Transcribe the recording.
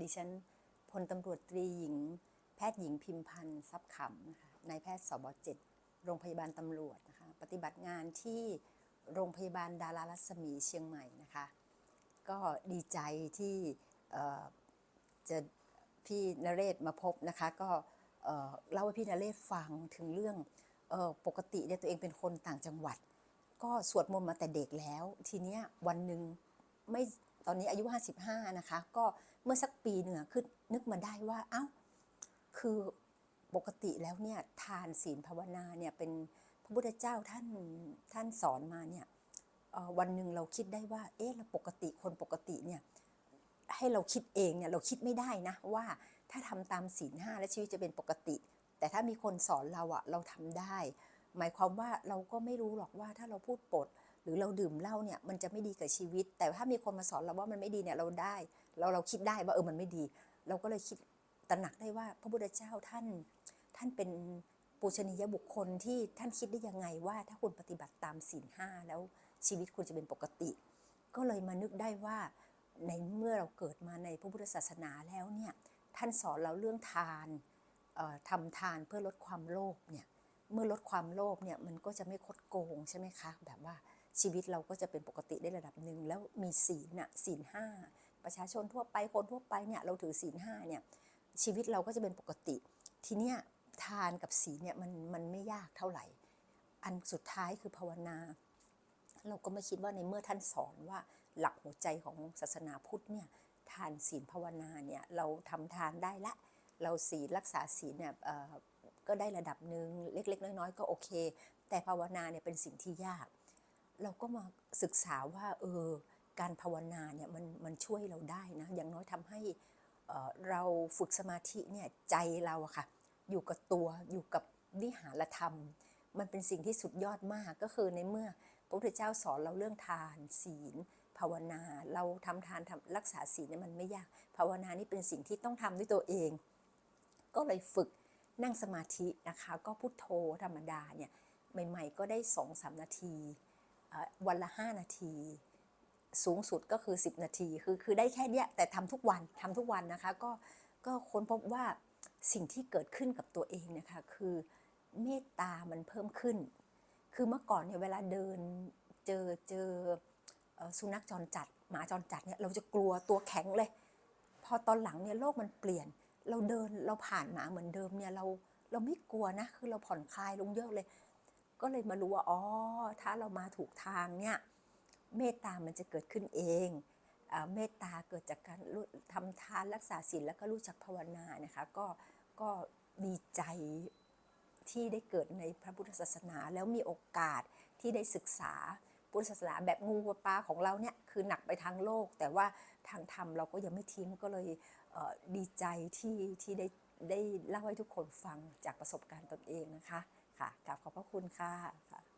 ดิฉันพลตำรวจตรีหญิง แพทย์หญิงพิมพันธ์ทรัพย์ขำนะคะนายแพทย์สบเจ็ดโรงพยาบาลตำรวจนะคะปฏิบัติงานที่โรงพยาบาลดารารัศมีเชียงใหม่นะคะก็ดีใจที่เอ่อจะพี่นเรศมาพบนะคะก็เอ่อเล่าให้พี่นเรศฟังถึงเรื่องเออปกติเนี่ยตัวเองเป็นคนต่างจังหวัด ก็สวดมนต์มาแต่เด็กแล้ว ทีเนี้ยวันหนึ่งไม่ตอนนี้อายุ 55 นะคะ ก็ เมื่อสักปีหนึ่งอะคือนึกมาได้ว่า เอ้า คือปกติแล้วเนี่ยทานศีลภาวนาเนี่ยเป็นพระพุทธเจ้าท่านท่านสอนมาเนี่ยวันหนึ่งเราคิดได้ว่า เอ๊ะเราปกติคนปกติเนี่ยให้เราคิดเองเนี่ยเราคิดไม่ได้นะว่าถ้าทำตามศีลห้าและชีวิตจะเป็นปกติ แต่ถ้ามีคนสอนเราอะเราทำได้ หมายความว่าเราก็ไม่รู้หรอกว่าถ้าเราพูดปด หรือเราดื่มเหล้าเนี่ยมันจะไม่ดีกับชีวิต แต่ถ้ามีคนมาสอนเราว่ามันไม่ดีเนี่ยเราได้เราเราคิดได้ว่าเออมันไม่ดี เราก็เลยคิดตระหนักได้ว่าพระพุทธเจ้าท่านท่านเป็นปูชนียบุคคลที่ท่านคิดได้ยังไงว่า ถ้าคุณปฏิบัติตามศีลห้าแล้วชีวิตคุณจะเป็นปกติ ก็เลยมานึกได้ว่าในเมื่อเราเกิดมาในพระพุทธศาสนาแล้วเนี่ยท่านสอนเราเรื่องทานเอ่อทำทานเพื่อลดความโลภเนี่ยเมื่อลดความโลภเนี่ยมันก็จะไม่คดโกงใช่ไหมคะแบบว่า ชีวิตเราก็จะเป็นปกติได้ระดับหนึ่งแล้วมีศีลน่ะศีลห้าประชาชนทั่วไปคนทั่วไปเนี่ยเราถือศีลห้าเนี่ยชีวิตเราก็จะเป็นปกติ ทีเนี้ยทานกับศีลเนี่ยมันมันไม่ยากเท่าไหร่ อันสุดท้ายคือภาวนา เราก็ไม่คิดว่าในเมื่อท่านสอนว่าหลักหัวใจของศาสนาพุทธเนี่ยทานศีลภาวนาเนี่ยเราทำทานได้ละ เราศีลรักษาศีลเนี่ยก็ได้ระดับหนึ่งเล็ก ๆ น้อย ๆ ก็โอเค แต่ภาวนาเนี่ยเป็นสิ่งที่ยาก เราก็มาศึกษาว่าเออการภาวนาเนี่ยมันมันช่วยเราได้นะอย่างน้อยทำให้เราฝึกสมาธิเนี่ยใจเราอะค่ะอยู่กับตัวอยู่กับวิหารธรรม มันเป็นสิ่งที่สุดยอดมากก็คือในเมื่อพระพุทธเจ้าสอนเราเรื่องทานศีล ภาวนาเราทำทานทำรักษาศีลเนี่ยมันไม่ยาก ภาวนานี่เป็นสิ่งที่ต้องทำด้วยตัวเอง ก็เลยฝึกนั่งสมาธินะคะ ก็พุทโธธรรมดาเนี่ยใหม่ ๆ ก็ได้สองสามนาที วันละ 5 นาที สูงสุดก็คือ 10 นาที คือคือได้แค่เนี้ยแต่ทำทุกวันทำทุกวันนะคะ ก็ก็ค้นพบว่าสิ่งที่เกิดขึ้นกับตัวเองนะคะ คือเมตตามันเพิ่มขึ้น คือเมื่อก่อนเนี่ยเวลาเดินเจอเจอเอ่อสุนัขจรจัด หมาจรจัดเนี่ยเราจะกลัวตัวแข็งเลย พอตอนหลังเนี่ยโลกมันเปลี่ยน เราเดินเราผ่านหมาเหมือนเดิมเนี่ยเราเราไม่กลัวนะ คือเราผ่อนคลายลงเยอะเลย ก็เลยมารู้ว่าอ๋อถ้าเรามาถูกทางเนี่ยเมตตามันจะเกิดขึ้นเองเมตตาเกิดจากการรู้ทำทานรักษาศีลแล้วก็รู้จักภาวนานะคะก็ก็ดีใจที่ได้เกิดในพระพุทธศาสนาแล้วมีโอกาสที่ได้ศึกษาพุทธศาสนาแบบงูปลาของเราเนี่ยคือหนักไปทางโลก แต่ว่าทางธรรมเราก็ยังไม่ทิ้งก็เลยเดีใจที่ที่ได้ได้เล่าให้ทุกคนฟังจากประสบการณ์ตนเองนะคะ ค่ะกราบขอบพระคุณค่ะค่ะ